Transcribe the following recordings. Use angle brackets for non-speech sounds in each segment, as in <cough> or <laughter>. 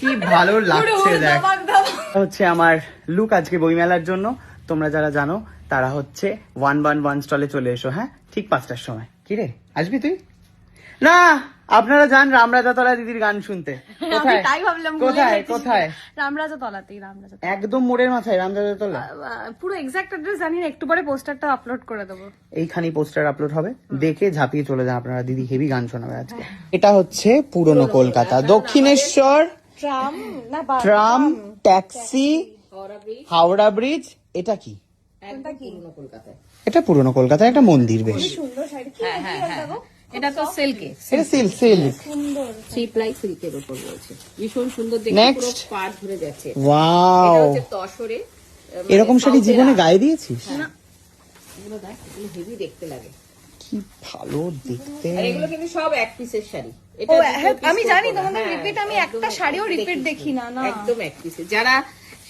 কি ভালো লাগছে দেখ। হচ্ছে আমার লুক আজকে বইমেলার জন্য। তোমরা যারা জানো তারা হচ্ছে ওয়ান ওয়ান ওয়ান স্টলে চলে এসো হ্যাঁ? ঠিক পাঁচটার সময়। কি রে? আসবি তুই? না! আপনারা যান রামরাজাতলা দিদির গান শুনতে। <laughs> কোথায় তাই ভাবলাম কোথায় কোথায়? রামরাজা তলাতেই রামরাজা তলা। একদম মোড়ের মাথায় রামরাজাতলা। আহ, পুরো এক্সাক্ট অ্যাড্রেস জানি না একটু পরে পোস্টারটা আপলোড করে দেবো। এইখানেই পোস্টার আপলোড হবে। দেখে ঝাঁপিয়ে চলে যান আপনারা দিদি হেভি গান শোনাবে আজকে। এটা হচ্ছে পুরনো কলকাতা। দক্ষিণেশ্বর ট্রাম না ট্রাম ট্যাক্সি হাওড়া ব্রিজ এটা কি? এটা পুরনো কলকাতা একটা মন্দির বেশ। সুন্দর হ্যাঁ হ্যাঁ হ্যাঁ এটা তো সিল্কে এটা সিল্ক সিল্ক সুন্দর। থ্রি প্লাই সিল্কের উপর রয়েছে। ভীষণ সুন্দর দেখতে পুরো পাড় ধরে যাচ্ছে। এটা হচ্ছে তসরে মানে এরকম শাড়ি জীবনে গায়ে দিয়েছিস? এগুলো দেখ এগুলো হেভি দেখতে লাগে। কি ভালো দেখতে। আর এগুলো কিন্তু সব এক পিসের শাড়ি। হ্যাঁ, আমি জানি তোমাদের হ্যাঁ, রিপিট আমি একটা শাড়িও রিপিট দেখি না না। একদম এক পিসে যারা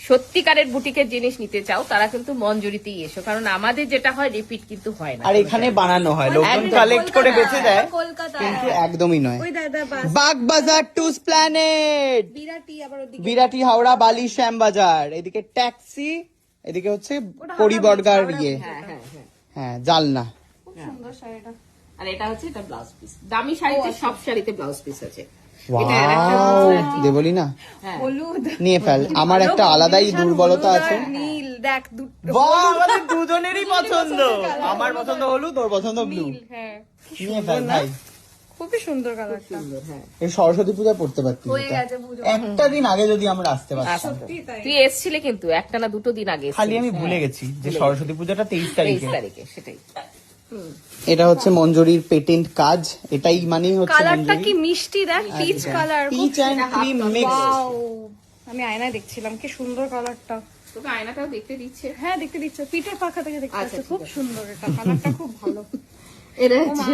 সত্যিকারের বুটিকের জিনিস নিতে চাও তারা কিন্তু মঞ্জুরিতেই এসো কারণ আমাদের যেটা হয় রিপিট কিন্তু হয় না। আর এখানে বানানো হয় লোকজন কালেক্ট করে বেঁচে দেয় কলকাতা। কিন্তু একদমই নয়। ওই দাদা বাগ বাজার টু প্ল্যানেট। বিরাটি আবার ওদিকে। বিরাটি হাওড়া বালি শ্যামবাজার। এদিকে ট্যাক্সি এদিকে হচ্ছে পরিবর্গার ইয়ে। হ্যাঁ হ্যাঁ হ্যাঁ। হ্যাঁ জালনা। খুব সুন্দর শাড়িটা। আর এটা হচ্ছে এটা ব্লাউজ পিস দামি শাড়িতে সব শাড়িতে ব্লাউজ পিস আছে। দেবলি না হ্যাঁ। নিয়ে ফেল। আমার একটা আলাদাই দুর্বলতা আছে। নীল দেখ আমাদের দুজনেরই পছন্দ। আমার পছন্দ হলুদ তোর পছন্দ ব্লু হ্যাঁ। নিয়ে ফেল ভাই। খুবই সুন্দর কালারটা হ্যাঁ। এই সরস্বতী পূজা পড়তে পারতি এটা। গেছে পুজো। একটা দিন আগে যদি আমরা আসতে পারতাম। তুই। এসছিলে কিন্তু একটা না দুটো দিন আগে খালি আমি ভুলে গেছি যে সরস্বতী পূজাটা তেইশ তেইশ তারিখে। তারিখে সেটাই। এটা হচ্ছে মঞ্জুরির পেটেন্ট কাজ। এটাই মানেই হচ্ছে কালারটা কি মিষ্টি দেখ peach colour peach and cream mix আমি আয়নায় দেখছিলাম কি সুন্দর কালারটা তোকে আয়নাটাও দেখতে দিচ্ছে? হ্যাঁ দেখতে দিচ্ছে। পিঠের পাখা থেকে দেখতে আচ্ছা, খুব সুন্দর এটা কালারটা খুব ভালো। <laughs> এটা হচ্ছে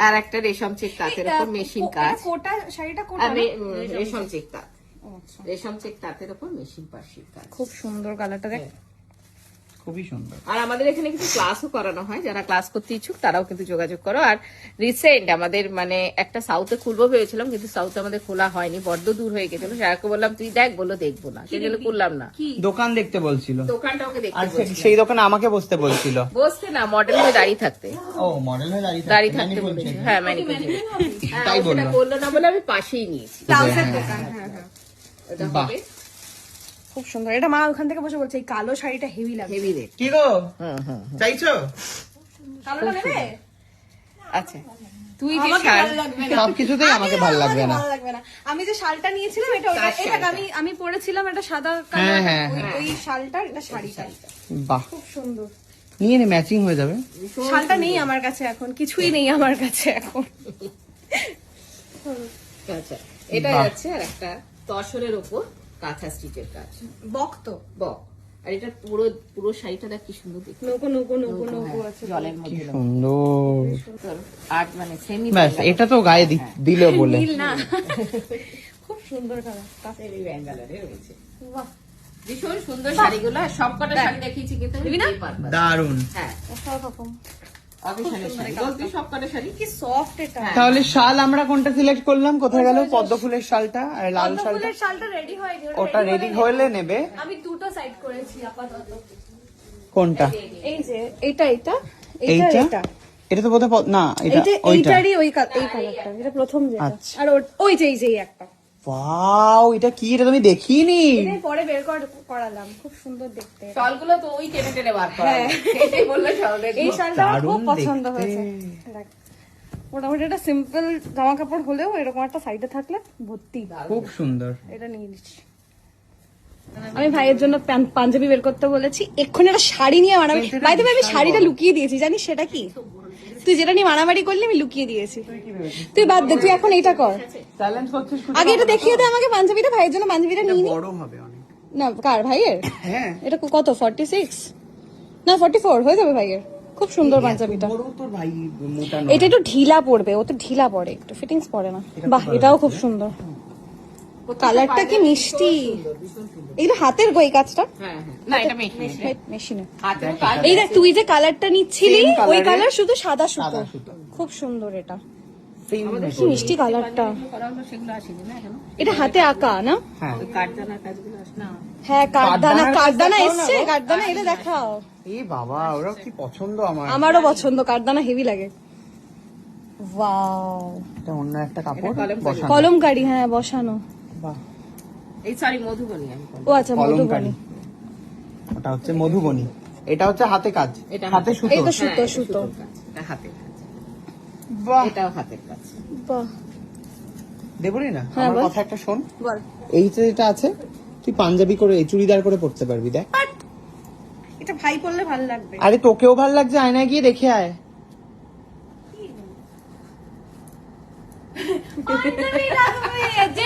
আর একটা রেশম চেক তাঁতের উপর মেশিন কাজ। কোটা শাড়িটা কোটা আর না? রে- উম, রেশম চেক তাঁত। আচ্ছা। রেশম চেক তাঁতের উপর মেশিন পার্সির কাজ। খুব সুন্দর কালারটা দেখ। খুবই সুন্দর। আর আমাদের এখানে কিছু ক্লাসও করানো হয় যারা ক্লাস করতে ইচ্ছুক তারাও কিন্তু যোগাযোগ করো। আর রিসেন্ট আমাদের মানে একটা সাউথে খুলবো ভেবেছিলাম কিন্তু সাউথে আমাদের খোলা হয়নি বড্ড দূর হয়ে গেছিল। সারাকে বললাম তুই দেখ বলো দেখব না। সেই জন্য করলাম না। দোকান দেখতে বলছিল। দোকানটা ওকে দেখতে আর সেই দোকানে আমাকে বসতে বলছিল। বসতে না মডেল হয়ে দাঁড়িয়ে থাকতে। ও মডেল হয়ে দাঁড়িয়ে দাঁড়িয়ে থাকতে, থাকতে mannequin বলেছে ছিল। হ্যাঁ ম্যানিকুইন হ্যাঁ তাই বলল। বলল না বলে আমি পাশেই নিয়েছি। ব্লাউজের দোকান হ্যাঁ হ্যাঁ। খুব সুন্দর। এটা মা ওখান থেকে বসে বলছে এই কালো শাড়িটা হেভি লাগে হেভি রেট। কি গো? হুম হুম চাইছো? কালোটা নেবে আচ্ছা। তুই যে আমাকে শাড়ি ভালো লাগবে না। সবকিছুতেই আমাকে ভালো লাগবে না। ভালো লাগবে না। আমি যে শালটা নিয়েছিলাম এটা ওটা এটা আমি আমি পরেছিলাম এটা সাদা হ্যাঁ, কালার। হ্যাঁ, ওই শালটা এটা শাড়িটা। বাহ। খুব সুন্দর। নিয়ে নে ম্যাচিং হয়ে যাবে। শালটা নেই আমার কাছে এখন। কিছুই নেই আমার কাছে এখন। আচ্ছা। এটা যাচ্ছে আর একটা তসরের উপর কাঁথা স্টিচের কাজ। বক্ত বক। আর এটা পুরো পুরো শাড়িটা দেখ কি সুন্দর দেখতে। নৌকো নৌকো নৌকো নৌকো আছে জলের কি মধ্যে সুন্দর। আর্ট মানে সেমি ব্যাস এটা তো গায়ে দি- দিল বলে। নীল না। <laughs> খুব সুন্দর কালার সেমি ব্যাঙ্গালোরে রয়েছে। বাহ। ভীষণ সুন্দর শাড়িগুলো। সবকটা শাড়ি দেখিয়েছি কিন্তু? এই দারুণ হ্যাঁ। অসাধারণ অকেশনের তাহলে শাল আমরা কোনটা সিলেক্ট করলাম? কোথায় গেল? পদ্ম ফুলের শালটা আর লাল শালটা? শালটা রেডি হয়নি ওটা রেডি হলে নেবে। আমি দুটো সাইড করেছি আপাতত। কোনটা? এই যে এটা এটা এটা এইটা? এটা। এটা তো বোধহয় না এটা এইটা ওইটা। এইটারই ওই এই কালারটা এটা প্রথম যেটা। আচ্ছা। আর ওই যে এই যে একটা। ওয়াও এটা কি? এটা তুমি দেখিনি? পরে বের কর- করালাম। খুব সুন্দর দেখতে। শলগুলো তো ওই টেনে টেনে বার করা। এটাই বলল শল এই শালটা আমার খুব পছন্দ হয়েছে। মোটামুটি একটা সিম্পল জামা কাপড় হলেও এরকম একটা সাইডে থাকলে ভর্তি। খুব সুন্দর। এটা নিয়ে নিচ্ছি। আমি ভাইয়ের জন্য পাঞ্জাবি বের করতে বলেছি। এক্ষুনি একটা শাড়ি নিয়ে মারামারি বাইতে আমি শাড়িটা লুকিয়ে দিয়েছি। জানিস সেটা কি? তুই যেটা নিয়ে মারামারি করলি আমি লুকিয়ে দিয়েছি। তুই বাদ দে তুই এখন এটা কর। চ্যালেঞ্জ করছিস আগে এটা দেখিয়ে দে আমাকে পাঞ্জাবিটা ভাইয়ের জন্য পাঞ্জাবিটা নিয়ে বড় হবে অনেক। না কার ভাইয়ের? হ্যাঁ। এটা কত ফর্টি সিক্স না ফর্টি ফোর হয়ে যাবে ভাইয়ের। খুব সুন্দর পাঞ্জাবিটা। এটা একটু ঢিলা পড়বে ও তো ঢিলা পড়ে একটু ফিটিংস পড়ে না। বাহ এটাও খুব সুন্দর। কালারটা কি মিষ্টি? এটা হাতের গো এই কাজটা? হ্যাঁ হ্যাঁ। না এটা মেশিন মেশিনে এই দেখ তুই যে কালারটা নিচ্ছিলি ওই কালার শুধু সাদা সুতো। খুব সুন্দর এটা। কি মিষ্টি কালারটা? করা হলো সেগুলো আসেনি না এখনও? এটা হাতে আঁকা না? হ্যাঁ। হ্যাঁ কাঠদানা কাঠদানা দেখাও এসছে? কাঠদানা এলে দেখাও। এই বাবা ওরা কি পছন্দ আমার। আমারও পছন্দ কাঠদানা হেভি লাগে। ওয়াও। এটা অন্য একটা কাপড় কলমকারি হ্যাঁ বসানো। বাহ। এই সরি মধুবনী আমি ও আচ্ছা মধুবনী। ওটা হচ্ছে মধুবনী। এটা হচ্ছে হাতে কাজ। এটা হাতে হাতে সুতো। এই সুতো হ্যাঁ, সুতো এটা হাতের কাজ। বাহ। এটাও হাতের কাজ। বাহ। দেবরি না হ্যাঁ, আমার কথা একটা শোন। এই যে এটা আছে তুই পাঞ্জাবি করে চুড়িদার করে পড়তে পারবি দেখ। এটা ভাই পরলে ভালো লাগবে। আরে তোকেও ভালো লাগছে আয়নায় গিয়ে দেখে আয়।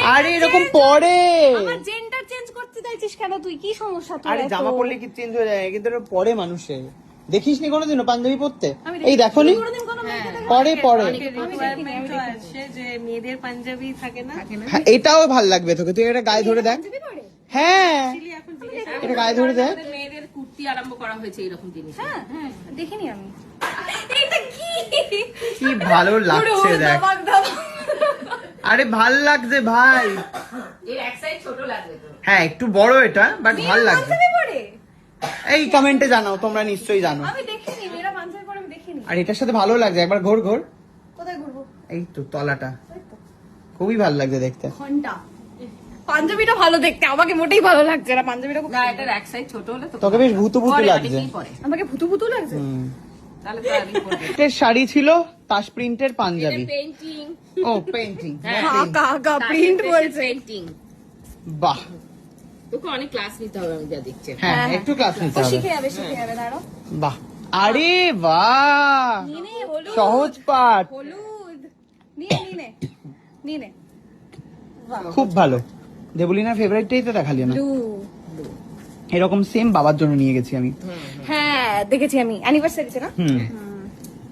আরে এরকম পরে। আমার জেন্ডার চেঞ্জ করতে চাইছিস কেন তুই? কি সমস্যা তোর আরে এত? জামা পরলে কি চেঞ্জ হয়ে যায়? কিন্তু এটা পরে মানুষে দেখিস নি কোনোদিনও পাঞ্জাবি পরতে? আমি এই দেখো নি কোনোদিন কোনো মেয়েকে দেখি- পরে পরে। রিকোয়ারমেন্ট আছে যে মেয়েদের পাঞ্জাবি থাকে না? হ্যাঁ, এটাও ভালো লাগবে তোকে। তুই এটা গায়ে ধরে দেখ। পাঞ্জাবি পরে? হ্যাঁ। এটা গায়ে ধরে দেখ। আমাদের মেয়েদের কুর্তি আরম্ভ করা হয়েছে এরকম জিনিস। হ্যাঁ দেখিনি আমি। এটা কি? কি ভালো লাগছে দেখ। আরে ভালো লাগছে ভাই। এর এক সাইড ছোট লাগবে তো। হ্যাঁ একটু বড় এটা বাট ভালো লাগছে। এই কমেন্টে জানাও তোমরা নিশ্চয়ই জানো। আমি দেখিনি মেয়েরা পাঞ্জাবি পরে আমি দেখিনি। আর এটার সাথে ভালো লাগছে একবার ঘোর ঘোর। কোথায় ঘুরবো? এই তো তলাটা। খুবই ভালো লাগছে দেখতে। ঘণ্টা। পাঞ্জাবিটা ভালো দেখতে আমাকে মোটেই ভালো লাগছে না পাঞ্জাবিটা খুব না এটার এক সাইড ছোট হলে তো তোকে বেশ ভূতু ভূতু লাগছে। আমাকে ভুতু ভুতু লাগছে শাড়ি ছিল তাস প্রিন্টের পাঞ্জাবি। ও পেন্টিং আঁকা আঁকা প্রিন্ট বলছে। পেন্টিং বাহ। তোকে অনেক ক্লাস নিতে হবে আমি যা দেখছি। হ্যাঁ হ্যাঁ, একটু ক্লাস নিতে হবে। শিখে যাবে শিখে যাবে দাঁড়ো বাহ। আরে বাহ। সহজ পাঠ। হলুদ। নিয়ে নিয়ে নে নিয়ে নে। খুব ভালো। দেবলিনার ফেভারিটটাই তো দেখালি না। এরকম সেম বাবার জন্য নিয়ে গেছি আমি। হ্যাঁ দেখেছি আমি অ্যানিভার্সারি হুম।